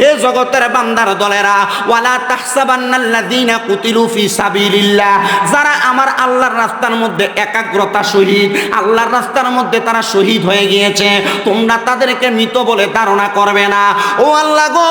Yeah. জগতের বান্দার দলেরা, ওয়ালা তাহসাবান্নাল্লাযীনা কুতিলু ফি সাবিলিল্লাহ যারা আমার আল্লাহর রাস্তার মধ্যে একাগ্রতা শহীদ, আল্লাহর রাস্তার মধ্যে তারা শহীদ হয়ে গিয়েছে, তোমরা তাদেরকে মৃত বলে ধারণা করবে না। ও আল্লাহ গো,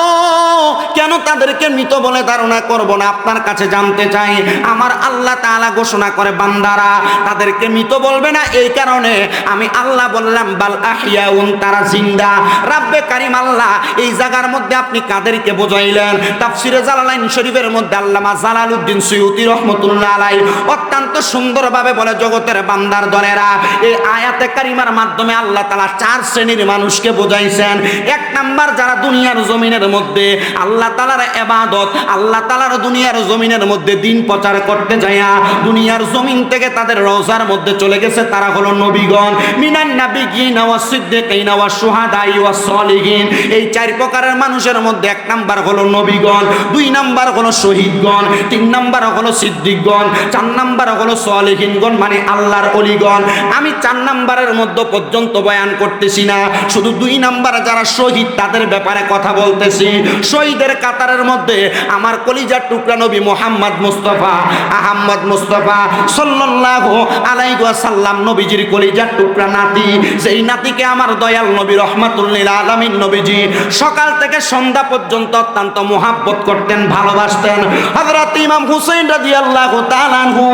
কেন তাদেরকে মৃত বলে ধারণা করব না? আপনার কাছে জানতে চাই, আমার আল্লাহ তাআলা ঘোষণা করে, বান্দারা, তাদেরকে মৃত বলবে না এই কারণে? আমি আল্লাহ বললাম, বাল আহিয়াউন তারা জিন্দা। রাব্বে কারিম আল্লাহ, এই জায়গার মধ্যে আপনি কাদেরকে বোঝাইলেন। তাফসিরে জালালাইন শরীফের মধ্যে আল্লামা জালালউদ্দিন সুয়ুতি রহমতুল্লাহ আলাই অত্যন্ত সুন্দরভাবে বলে, জগতের বান্দার দলেরা, এই আয়াতে কারিমার মাধ্যমে আল্লাহ তাআলা চার শ্রেণির মানুষকে বোঝাইছেন। এক নাম্বার যারা দুনিয়ার জমিনের মধ্যে আল্লাহ তাআলার ইবাদত, আল্লাহ তাআলার দুনিয়ার জমিনের মধ্যে দিন প্রচার করতে যায়া দুনিয়ার জমিন থেকে তাদের রওজার মধ্যে চলে গেছে, তারা হলো নবীগণ। মিনান নাবিগিন ওয়া সিদ্দিকিন ওয়া শুহাদাই ওয়া সলিহিন এই চার প্রকারের মানুষের মধ্যে এক নাম্বার হলো নবীগণ, দুই নাম্বার হলো শহীদগণ, তিন নাম্বার হলো সিদ্দিকগণ, চার নাম্বার হলো সলিহিনগণ মানে আল্লাহর অলিগণ। আমি চার নাম্বারের মধ্যে পর্যন্ত বয়ান করতেছি না, শুধু দুই নাম্বার যারা শহীদ তাদের ব্যাপারে কথা বলতেছি। শহীদের কাতারের মধ্যে আমার কলিজার টুকরা নবী মোহাম্মদ মুস্তফা, আহম্মদ মুস্তফা সাল্লাল্লাহু আলাইহি ওয়াসাল্লাম নবীজির কলিজার টুকরা নাতি, সেই নাতিকে আমার দয়াল নবী রহমাতুল্লিল আলামিন নবীজি, সকাল থেকে সন্ধ্যা পর্যন্ত অত্যন্ত মোহাব্বত করতেন, ভালোবাসতেন। হযরত ইমাম হুসাইন রাদিয়াল্লাহু তাআলা আনহু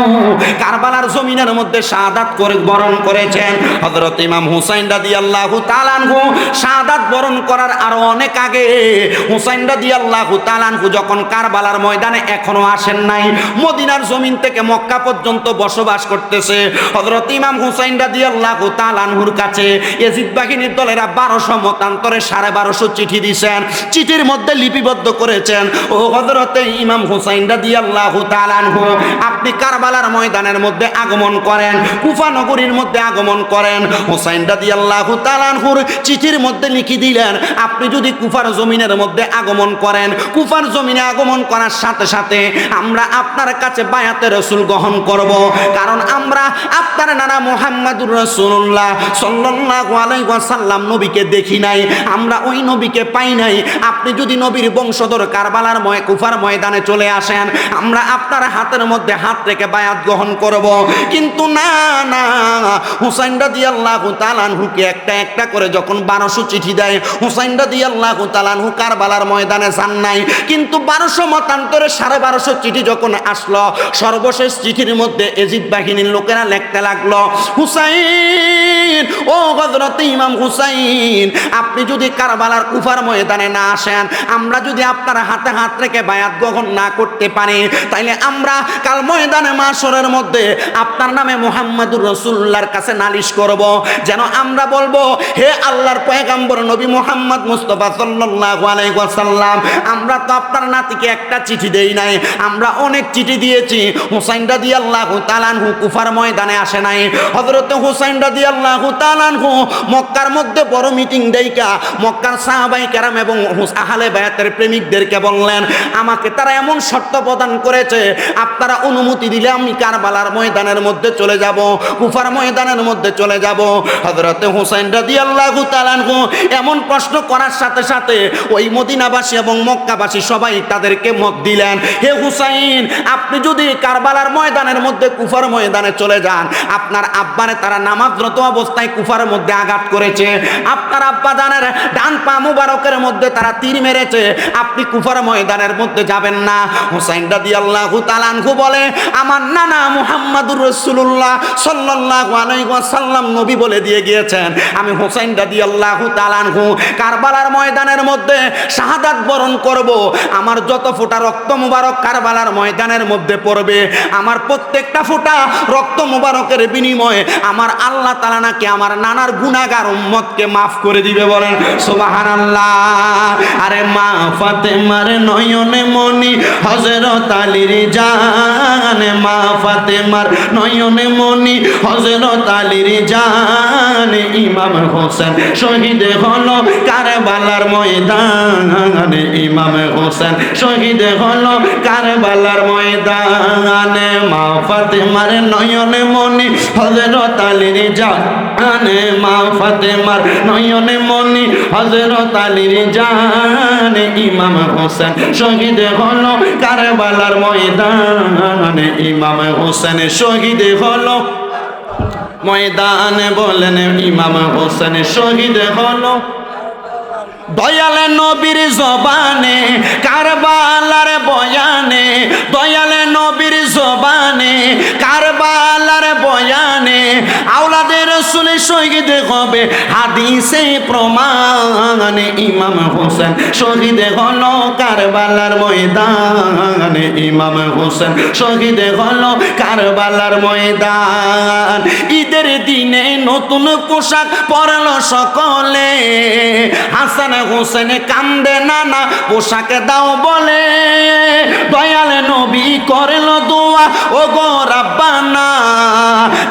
কারবালার জমিনের মধ্যে শাহাদাত করে বরণ করেছেন। হযরত ইমাম হুসাইন রাদিয়াল্লাহু তাআলা আনহু শাহাদাত বরণ করার আরও অনেক আগে হুসাইন রাদিয়াল্লাহু তাআলা আনহু যখন কারবালার ময়দানে এখনও আসেন নাই, মদিনার জমিন থেকে মক্কা পর্যন্ত বসবাস করতেছে। হযরত ইমাম হুসাইন রাদিয়াল্লাহু তাআলা আনহুর কাছে ইয়াজিদ বাহিনীর দলেরা বারোশো মতান্তরে 1250 চিঠি দিয়েছেন চিঠির মধ্যে লিপিবদ্ধ করেছেন। ও হযরতে ইমাম হুসাইন রাদিয়াল্লাহু তাআলা আনহু, আপনি কারবালার ময়দানের মধ্যে আগমন করেন, কুফা নগরীর মধ্যে আগমন করেন। হুসাইন রাদিয়াল্লাহু তাআলা আনহুর চিঠির মধ্যে লিখি দিলেন, আপনি যদি কুফার জমিনের মধ্যে আগমন করেন, কুফার জমিনে আগমন করার সাথে সাথে আমরা আপনার কাছে বায়াতে রসুল গ্রহণ করব। কারণ আমরা আপনার নানা মোহাম্মদুর রসুল্লাহ সাল্লাল্লাহু আলাইহি ওয়াসাল্লাম নবীকে দেখি নাই, আমরা ওই নবীকে পাই নাই। আপনি যদি নবীর বংশধর কারবালার ময় কুফার ময়দানে চলে আসেন, আমরা আপনার হাতের মধ্যে হাত রেখে বায়াত গ্রহণ করব। কিন্তু না না। হুসাইন রাদিয়াল্লাহু তাআলা আনহুকে একটা একটা করে যখন বারোশো চিঠি দেয়, হুসাইন রাদিয়াল্লাহু তাআলা আনহু কারবালার ময়দানে যান নাই। কিন্তু 1200 মতান্তরে 1250 চিঠি যখন আসলো, সর্বশেষ চিঠির মধ্যে এজিদ বাহিনীর লোকেরা লেখতে লাগল, হুসাইন, ও হযরত ইমাম হুসাইন, আপনি যদি কারবালার কুফার ময়দানে না আসেন আমরা যদি আপনার হাতে হাত রেখে বায়াত গ্রহণ না করতে পারি, তাইলে আমরা কাল ময়দানে মাসরের মধ্যে আপনার নামে মোহাম্মদুর রসুল্লাহর কাছে নালিশ করব। যেন আমরা বলব, হে আল্লাহর পয়গাম্বর নবী মোহাম্মদ মুস্তফা সাল্লাল্লাহু আলাইহি আমরা তো আপনার নাতিকে একটা চিঠি দেই নাই, আমরা অনেক চিঠি দিয়েছি। হুসাইন রাদিয়াল্লাহু তাআলা আনহু কুফার ময়দানে আসে নাই। হযরত হুসাইন রাদিয়াল্লাহু তাআলা আনহু মক্কার মধ্যে বড় মিটিং দেইকা, মক্কার সাহাবাই কেরাম এবং হুস- আহলে বায়াতের প্রেমিকদেরকে বললেন, আমাকে তারা এমন শর্ত প্রদান করেছে, আপনারা অনুমতি দিলে আমি কারবালার ময়দানের মধ্যে চলে যাব, কুফার ময়দানের মধ্যে চলে যাব। হযরত হুসাইন রাদিয়াল্লাহু তাআলা আনহু এমন প্রশ্ন করার সাথে সাথে ওই মদিনাবাসী এবং মক্কাবাসী সবাই তাদেরকে মত দিলেন, হে হুসাইন, আপনি যদি কারবালার ময়দানের মধ্যে কুফার ময়দানে চলে যান, আপনার আব্বারে তারা নামাজরত অবস্থায় কুফার মধ্যে আঘাত করেছে, আপনার আব্বা জানের ডান পা মুবারকের মধ্যে তারা তীর মেরেছে, আপনি কুফার ময়দানের মধ্যে যাবেন না। হুসাইন রাদিয়াল্লাহু তাআলা আনহু বলে, আমার নানা মুহাম্মাদুর রাসূলুল্লাহ সাল্লাল্লাহু আলাইহি ওয়াসাল্লাম নবী বলে দিয়ে গিয়েছেন। আমি হুসাইন রাদিয়াল্লাহু তাআলা আনহু কারবালার ময়দানের মধ্যে শাহাদাত বরণ করব। আমার যত ফোঁটা রক্ত মুবারক কারবালার ময়দানের মধ্যে পড়বে, আমার প্রত্যেকটা ফোঁটা রক্ত মুবারকের বিনিময়ে আমার আল্লাহ তাআলা নাকি আমার নানার গুনাহগার উম্মতকে মাফ করে দিবে বলেন। সুবহানাল্লাহ। আরে মা ফাতেমার নয়নে মনি হযরত আলীর জানে। মা ফাতেমার নয়নে মনি হযরত আলীর জানে। ইমাম হোসেন শহীদ হলো কারবালার ময়দানে। ইমাম হোসেন শহীদ হলো কারবালার ময়দানে। মা ফাতেমার নয়নে মনি হযরত আলীর জানে। মা ফাতেমার নয়নে মনি হযরত আলীর জানে। ময়দানে ইমাম হোসেন শহীদ হলো কারবালার ময়দানে ইমাম হোসেন শহীদ হলো। ময়দানে বলেন ইমাম হোসেন শহীদ হলো। দয়ালে নবীর জবানে, কারবালার বয়ানে, দয়ালে নবীর জবানে বয়ানে আওলাদের রসুলের শহীদ হবে। হাদিসে প্রমাণে, ইমাম হোসেন শহীদ হলো কারবালার ময়দানে। ইমাম হোসেন শহীদ হলো কারবালার ময়দান। দিনে নতুন পোশাক পরালো সকলে। হাসান হোসেন কান্দে নানা পোশাক দাও বলে। দয়াল নবী করেল দোয়া ও গো রাব্বানা।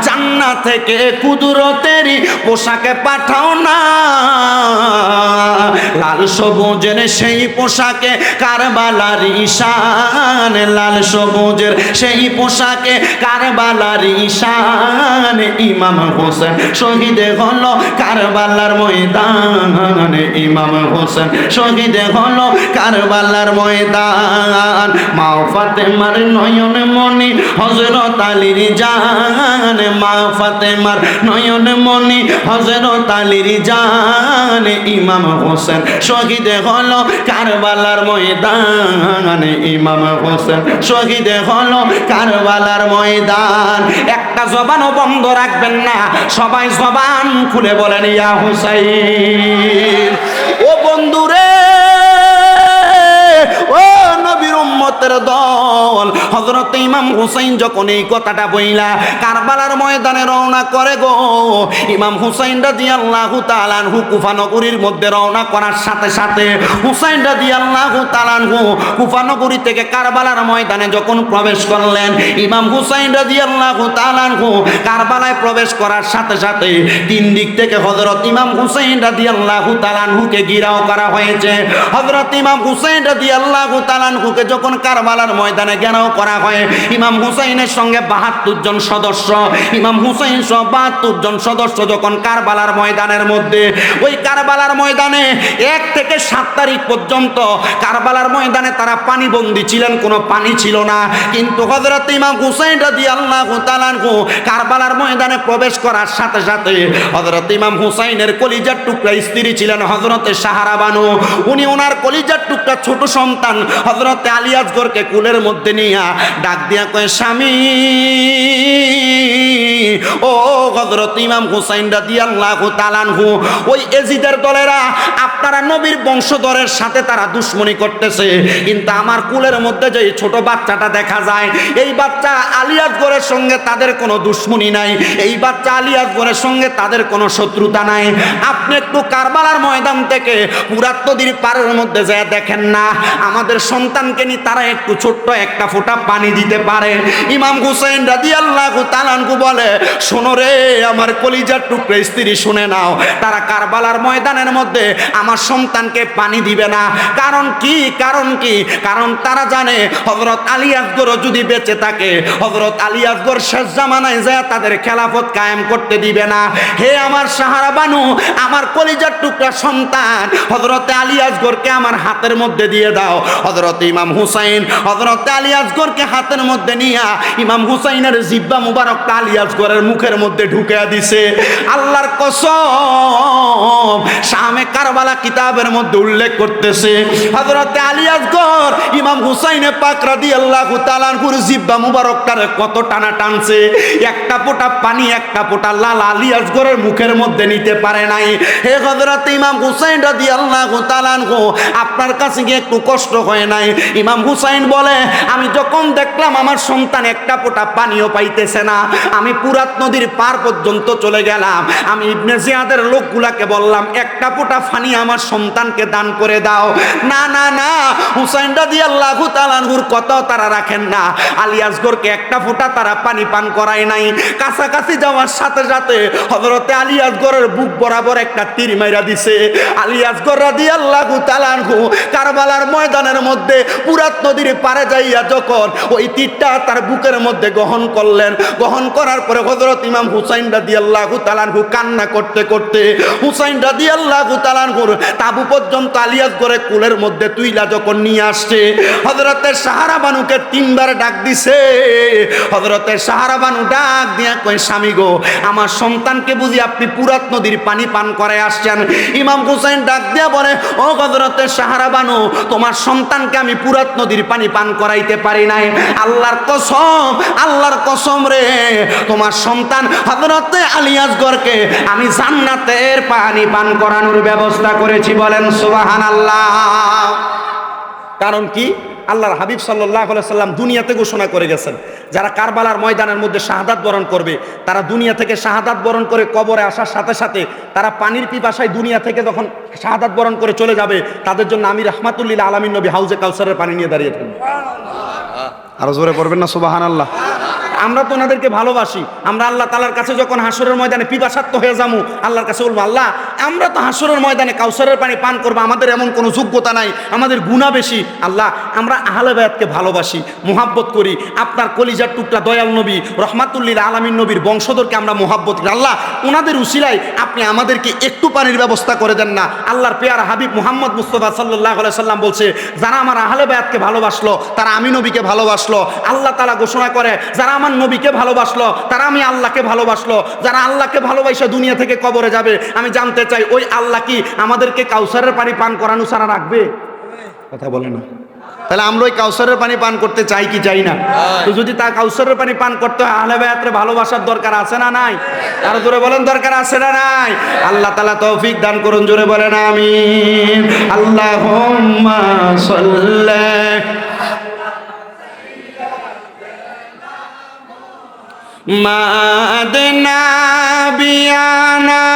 জান্না থেকে কুদুরতেরই পোশাকে পাঠাও না। লাল সবুজের সেই পোশাকে কারবালার ঈশান, লাল সবুজের সেই পোশাকে কারবালার ঈশান। ইমাম হোসেন শহীদ হলো কারবালার ময়দান। ইমাম হোসেন শহীদ হলো কারবালার ময়দান। মা ফাতেমার নয়ন মনি হজরত আলীর জান। মা ফাতেমার নয়ন মনি হজরত আলীর জান ইমাম হোসেন। শহীদ হলো কারবালার ময়দান, ইমাম হোসেন। শহীদ হলো কারবালার ময়দান। একটা জবানও বন্ধ রাখবেন না, সবাই জবান খুলে বলেন, ইয়া হুসাইন। দল হযরত ইমাম হুসাইন যখন এই কথাটা বইলা, কারবালার ময়দানে রওনা করে গো। ইমাম হুসাইন রাদিয়াল্লাহু তাআলা আনহু কুফা নগরীর মধ্যে রওনা করার সাথে সাথে হুসাইন রাদিয়াল্লাহু তাআলা আনহু কুফা নগরী থেকে কারবালার ময়দানে যখন প্রবেশ করলেন, ইমাম হুসাইন রাদিয়াল্লাহু তাআলা আনহু কারবালায় প্রবেশ করার সাথে সাথে তিন দিক থেকে হযরত ইমাম হুসাইন রাদিয়াল্লাহু তাআলা আনহুকে গিরাও করা হয়েছে। হযরত ইমাম হুসাইন রাদিয়াল্লাহু তাআলা আনহুকে যখন কারবালার ময়দানে ঘেরাও করা হয়। ইমাম হুসাইনের সঙ্গে বাহাত্তর জন সদস্য। ইমাম হুসাইন সহ বাহাত্তর জন সদস্য যখন কারবালার ময়দানের মধ্যে, ওই কারবালার ময়দানে এক থেকে সাত তারিখ পর্যন্ত কারবালার ময়দানে তারা পানিবন্দী ছিলেন, কোনো পানি ছিল না। কিন্তু হজরত ইমাম হুসাইন রাদি আল্লাহ তালানহু কারবালার ময়দানে প্রবেশ করার সাথে সাথে হজরত ইমাম হুসাইনের কলিজার টুকরা স্ত্রী ছিলেন হজরতে সাহারা বানু উনি ওনার কলিজার টুকরা ছোট সন্তান হজরতে আলিয়াজগরকে কুলের মধ্যে নিয়ে ডাক দিয়া কয়, স্বামী, ও হজরত ইমাম হুসাইন রাদি আল্লাহ তালানহু ওই এজিদের দলেরা আপনারা নবীর বংশধরের সাথে তারা দুশ্মনী করতেছে। কিন্তু আমার কুলের মধ্যে যে ছোট বাচ্চাটা দেখা যায়, এই বাচ্চা আলিয়াজগরের সঙ্গে তাদের কোনো দুশ্মনী নাই। এই বাচ্চা আলিয়াজগরের সঙ্গে তাদের কোনো শত্রুতা নাই। আপনি একটু কারবালার ময়দান থেকে পুরাত নদীর পাড়ের মধ্যে যায় দেখেন না। আমাদের সন্তানকে নিয়ে তারা একটু ছোট্ট একটা ফোঁটা পানি দিতে পারে। ইমাম হুসেন রাদি আল্লাহ তালানকু বলে, শোনো রে, আমার কলিজার টুকরে, স্ত্রী, শুনে নাও। তারা কারবালার ময়দানের মধ্যে আমার সন্তানকে পানি দিবে না। কারণ কি? কারণ কি? কারণ তারা জানে হজরত আলী আসগর যদি বেঁচে থাকে হজরত আলী আসগর শেষ জামানায় যায়, তাদের খেলাফত কায়েম করতে দিবে না। হে আমার সাহারা বানু, আমার কলিজার টুকরা সন্তান হজরত আলী আসগরকে আমার হাতের মধ্যে দিয়ে দাও। হজরত ইমাম হুসাইন হজরত আলী আসগরকে হাতের মধ্যে নিয়া ইমাম হুসাইনের জিব্বা মুবারক আলী আসগরের মুখের মধ্যে ঢুকে দিছে। আল্লাহর কসম শামে কারবালা কিতাবের মধ্যে উল্লেখ করতেছে, হযরতে আলী আসগর ইমাম হুসাইনে পাক রাদিয়াল্লাহু তাআলার জিব্বা মুবারকটারে কত টানা টানছে। একটা ফোঁটা পানি, একটা ফোঁটা লাল আলী আসগরের মুখের মধ্যে নিতে পারে নাই। হে হযরত ইমাম হুসাইন রাদিয়াল্লাহু তাআলাহু আপনার কাছে গিয়ে একটু কষ্ট হয় নাই? ইমাম হুসাইন বলে, আমি যখন দেখলাম আমার সন্তান একটা ফোঁটা পানিও পাইতেছে না, আমি পুরাত নদীর পার পর্যন্ত চলে গেলাম। আমি ইবনে জিয়াদের লোকগুলাকে বললাম একটা ফোঁটা পানি আমার সন্তানকে দান করে দাও। না না না, হুসাইন রাদি আল্লাহ তালানহুর কথাও তারা রাখেন না। আলী আসগরকে একটা ফোঁটা তারা পানি পান করায় নাই। কাছাকাছি যাওয়ার সাথে সাথে হজরতে আলী আসগরের বুক বরাবর একটা তীর মাইরা দিছে। আলী আসগর রাদি আল্লাহ তালানহু কারবালার ময়দানের মধ্যে পুরাত নদীর পারে যাইয়া যখন ওই তীরটা তার বুকের মধ্যে গ্রহণ করলেন, গ্রহণ করার পরে হজরত ইমাম হুসাইন রাদি আল্লাহ তালানহু কান্না করতে করতে হুসাইন রাদি আল্লাহ তালানহুর তাবু পর্যন্ত আলিয়াস করে কুলের মধ্যে তুইলা যখন নিয়ে আসছে হজরতের সাহারা বানুকে তিনবার ডাক দিছে। হজরতের সাহারা বানু ডাক দিয়া কই স্বামী গো, আমার সন্তানকে বুঝি আপনি পুরাত নদীর পানি পান করে আসছেন? ইমাম হুসাইন ডাক দিয়া বলে, ও হজরতের সাহারা বানু, তোমার সন্তানকে আমি পুরাত নদীর পানি পান করাইতে পারি নাই। আল্লাহর কসম আল্লাহর কসম রে, তোমার সন্তান হজরতে আলিয়াসগরকে আমি জান্নাতের পানি পান করানোর ব্যবস্থা করেছি বলেন সুবাহান আল্লাহ কারণ কি? আল্লাহর হাবিব সাল্লাহ সাল্লাম দুনিয়াতে ঘোষণা করে গেছেন যারা কারবালার ময়দানের মধ্যে শাহাদাত বরণ করবে তারা দুনিয়া থেকে শাহাদাত বরণ করে কবরে আসার সাথে সাথে তারা পানির পিপাসায় দুনিয়া থেকে যখন শাহাদাত বরণ করে চলে যাবে তাদের জন্য আমি রহমাতুল্লিল আলমিন নবী হাউজে কালসারের পানি নিয়ে দাঁড়িয়ে থাকব। আরও জোরে পড়বেন না সুবাহান আল্লাহ আমরা তো ওনাদেরকে ভালোবাসি। আমরা আল্লাহ তালার কাছে যখন হাসরের ময়দানে পিপাসাত্ম হয়ে যাব আল্লাহর কাছে বলব, আল্লাহ, আমরা তো হাসরের ময়দানে কাউসারের পানি পান করব, আমাদের এমন কোনো যোগ্যতা নাই, আমাদের গুণা বেশি। আল্লাহ, আমরা আহলে বায়াতকে ভালোবাসি, মোহাব্বত করি। আপনার কলিজার টুকরা দয়াল নবী, রহমাতুল্লিল আলমিন নবীর বংশধরকে আমরা মোহাব্বত করি। আল্লাহ ওনাদের উসিলায় আপনি আমাদেরকে একটু পানির ব্যবস্থা করে দেন না। আল্লাহর পেয়ার হাবিব মোহাম্মদ মুস্তফা সাল্লাহ সাল্লাম বলছে, যারা আমার আহলে বায়াতকে ভালোবাসলো, তারা আমি নবীকে ভালোবাসলো। আল্লাহ তালা ঘোষণা করে, যারা আমার নবীকে ভালোবাসলো তারা আমি আল্লাহকে ভালোবাসলো। যারা আল্লাহকে ভালোবাসে দুনিয়া থেকে কবরে যাবে আমি জানতে চাই ওই আল্লাহ কি আমাদেরকে কাউসারের পানি পান করানো ছাড়া রাখবে? কথা বলে না। তাহলে আমরা ওই কাউসারের পানি পান করতে চাই কি চাই না? তো যদি তা কাউসারের পানি পান করতে হয় আহলে বায়াতের ভালোবাসার দরকার আছে না নাই? আর জোরে বলেন দরকার আছে না নাই? আল্লাহ তালা তৌফিক দান করুন জোরে বলেন আমি আল্লাহ মাদনা বিয়ানা